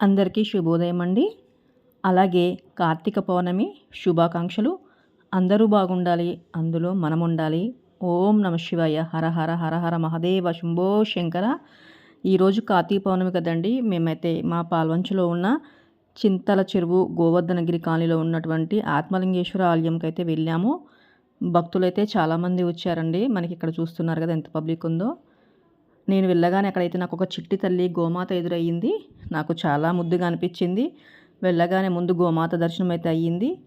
అందరికీ శుభోదయం అండి. అలాగే కార్తీక పౌర్ణమి శుభాకాంక్షలు. అందరూ బాగుండాలి అందులో మనం ఉండాలి ఓం నమ శివాయ. హర హర హర హర మహదేవ శంభో శంకర. ఈరోజు కార్తీక పౌర్ణమి కదండి. మేమైతే మా పాల్వంచులో ఉన్న చింతల చెరువు గోవర్ధనగిరి కాలనీలో ఉన్నటువంటి ఆత్మలింగేశ్వర ఆలయంకి అయితే వెళ్ళాము. భక్తులైతే చాలామంది వచ్చారండి. మనకి ఇక్కడ చూస్తున్నారు కదా ఎంత పబ్లిక్ ఉందో. నేను వెళ్ళగానే అక్కడైతే నాకు ఒక చిట్టి తల్లి గోమాత ఎదురయ్యింది. నాకు చాలా ముద్దుగా అనిపించింది. వెళ్ళగానే ముందు గోమాత దర్శనం అయితే అయ్యింది.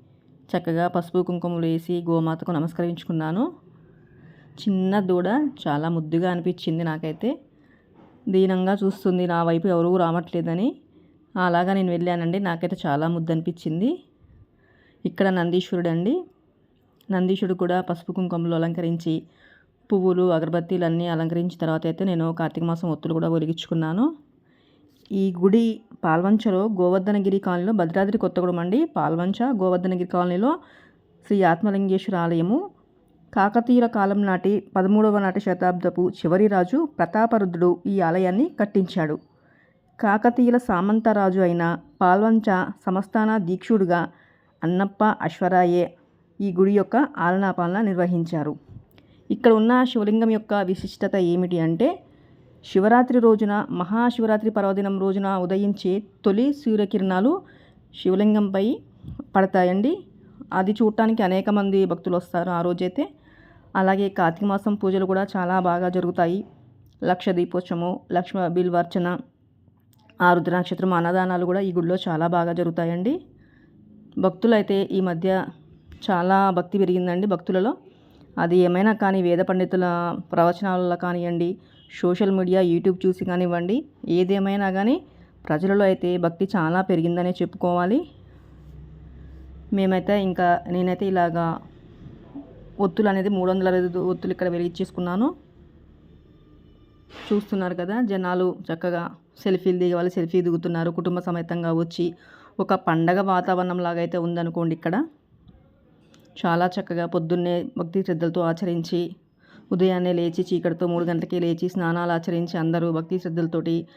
చక్కగా పసుపు కుంకుమలు వేసి గోమాతకు నమస్కరించుకున్నాను. చిన్న దూడ చాలా ముద్దుగా అనిపించింది నాకైతే. దీనంగా చూస్తుంది నా వైపు ఎవరూ రావట్లేదని. అలాగా నేను వెళ్ళానండి. నాకైతే చాలా ముద్దు అనిపించింది. ఇక్కడ నందీశ్వరుడు అండి నందీశుడు కూడా పసుపు కుంకుమలు అలంకరించి పువ్వులు అగరబత్తీలు అన్నీ అలంకరించిన తర్వాత అయితే నేను కార్తీక మాసం ఒత్తులు కూడా వెలిగించుకున్నాను. ఈ గుడి పాల్వంచలో గోవర్ధనగిరి కాలనీలో భద్రాద్రి కొత్తగూడెం అండి. పాల్వంచ గోవర్ధనగిరి కాలనీలో శ్రీ ఆత్మలింగేశ్వర ఆలయము. కాకతీయుల కాలం నాటి పదమూడవ నాటి శతాబ్దపు చివరి రాజు ప్రతాపరుద్రుడు ఈ ఆలయాన్ని కట్టించాడు. కాకతీయుల సామంతరాజు అయిన పాల్వంచ సమస్థాన దీక్షుడుగా అన్నప్ప అశ్వరాయే ఈ గుడి యొక్క ఆలనాపాలన నిర్వహించారు. ఇక్కడ ఉన్న శివలింగం యొక్క విశిష్టత ఏమిటి అంటే శివరాత్రి రోజున మహాశివరాత్రి పర్వదినం రోజున ఉదయించే తొలి సూర్యకిరణాలు శివలింగంపై పడతాయండి. అది చూడటానికి అనేక మంది భక్తులు వస్తారు ఆ రోజైతే. అలాగే కార్తీక మాసం పూజలు కూడా చాలా బాగా జరుగుతాయి. లక్ష దీపోత్సవము లక్ష్మ బిల్వార్చన ఆ రుద్రనక్షత్రం అన్నదానాలు కూడా ఈ గుడిలో చాలా బాగా జరుగుతాయండి. భక్తులైతే ఈ మధ్య చాలా భక్తి పెరిగిందండి భక్తులలో. అది ఏమైనా కానీ వేద పండితుల ప్రవచనాలలో కానివ్వండి సోషల్ మీడియా యూట్యూబ్ చూసి కానివ్వండి ఏదేమైనా కానీ ప్రజలలో అయితే భక్తి చాలా పెరిగిందనే చెప్పుకోవాలి. మేమైతే ఇంకా నేనైతే ఇలాగా ఒత్తులు అనేది మూడు వందల అరవై ఒత్తులు ఇక్కడ వెలిగించేసుకున్నాను. చూస్తున్నారు కదా జనాలు చక్కగా సెల్ఫీలు దిగే వాళ్ళు సెల్ఫీ దిగుతున్నారు. కుటుంబ సమేతంగా వచ్చి ఒక పండగ వాతావరణం లాగా అయితే ఉందనుకోండి ఇక్కడ. చాలా చక్కగా పొద్దున్నే భక్తి శ్రద్ధలతో ఆచరించి ఉదయాన్నే లేచి చీకటితో మూడు గంటలకి లేచి స్నానాలు ఆచరించి అందరూ భక్తి శ్రద్ధలతోటి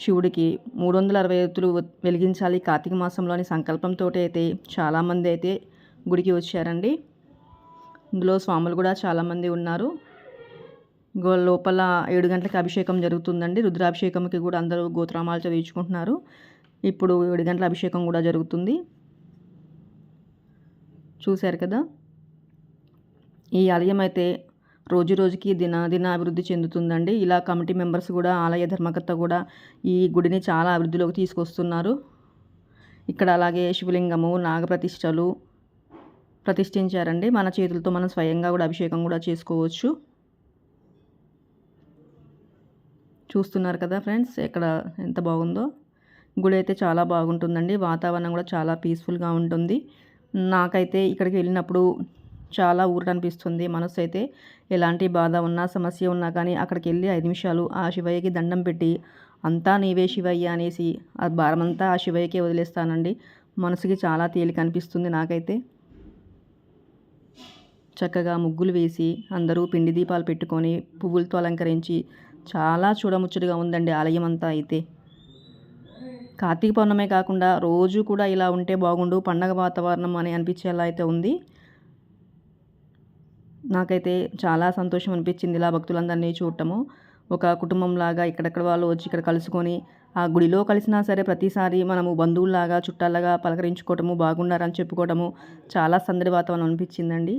శివుడికి మూడు వందల అరవై ఎత్తులు వెలిగించాలి. కార్తీక మాసంలోని సంకల్పంతో అయితే చాలామంది అయితే గుడికి వచ్చారండి. ఇందులో స్వాములు కూడా చాలామంది ఉన్నారు. గో లోపల ఏడు గంటలకి అభిషేకం జరుగుతుందండి. రుద్రాభిషేకంకి కూడా అందరూ గోత్రామాలు చదివించుకుంటున్నారు. ఇప్పుడు ఏడు గంటల అభిషేకం కూడా జరుగుతుంది. చూశారు కదా? ఈ ఆలయం అయితే రోజు రోజుకి దిన దిన అభివృద్ధి చెందుతుందండి. ఇలా కమిటీ మెంబర్స్ కూడా ఆలయ ధర్మకర్త కూడా ఈ గుడిని చాలా అభివృద్ధిలోకి తీసుకొస్తున్నారు. ఇక్కడ అలాగే శివలింగము నాగప్రతిష్టలు ప్రతిష్ఠించారండి. మన చేతులతో మనం స్వయంగా కూడా అభిషేకం కూడా చేసుకోవచ్చు. చూస్తున్నారు కదా ఫ్రెండ్స్ ఇక్కడ ఎంత బాగుందో. గుడి అయితే చాలా బాగుంటుందండి. వాతావరణం కూడా చాలా పీస్ఫుల్గా ఉంటుంది. నాకైతే ఇక్కడికి వెళ్ళినప్పుడు చాలా ఊరట అనిపిస్తుంది మనసు అయితే ఎలాంటి బాధ ఉన్నా సమస్య ఉన్నా కానీ అక్కడికి వెళ్ళి ఐదు నిమిషాలు ఆ శివయ్యకి దండం పెట్టి అంతా నీవే శివయ్య అనేసి ఆ భారమంతా ఆ శివయ్యకే వదిలేస్తానండి. మనసుకి చాలా తేలిక అనిపిస్తుంది నాకైతే. చక్కగా ముగ్గులు వేసి అందరూ పిండి దీపాలు పెట్టుకొని పువ్వులతో అలంకరించి చాలా చూడముచ్చటగా ఉందండి ఆలయం అంతా అయితే. కార్తీక పౌర్ణమే కాకుండా రోజు కూడా ఇలా ఉంటే బాగుండు పండగ వాతావరణం అని అనిపించేలా అయితే ఉంది. నాకైతే చాలా సంతోషం అనిపించింది ఇలా భక్తులందరినీ చూడటము. ఒక కుటుంబంలాగా ఇక్కడెక్కడ వాళ్ళు వచ్చి ఇక్కడ కలుసుకొని ఆ గుడిలో కలిసినా సరే ప్రతిసారి మనము బంధువుల్లాగా చుట్టాలగా పలకరించుకోవటము బాగున్నారని చెప్పుకోవటము చాలా సందడి వాతావరణం అనిపించిందండి.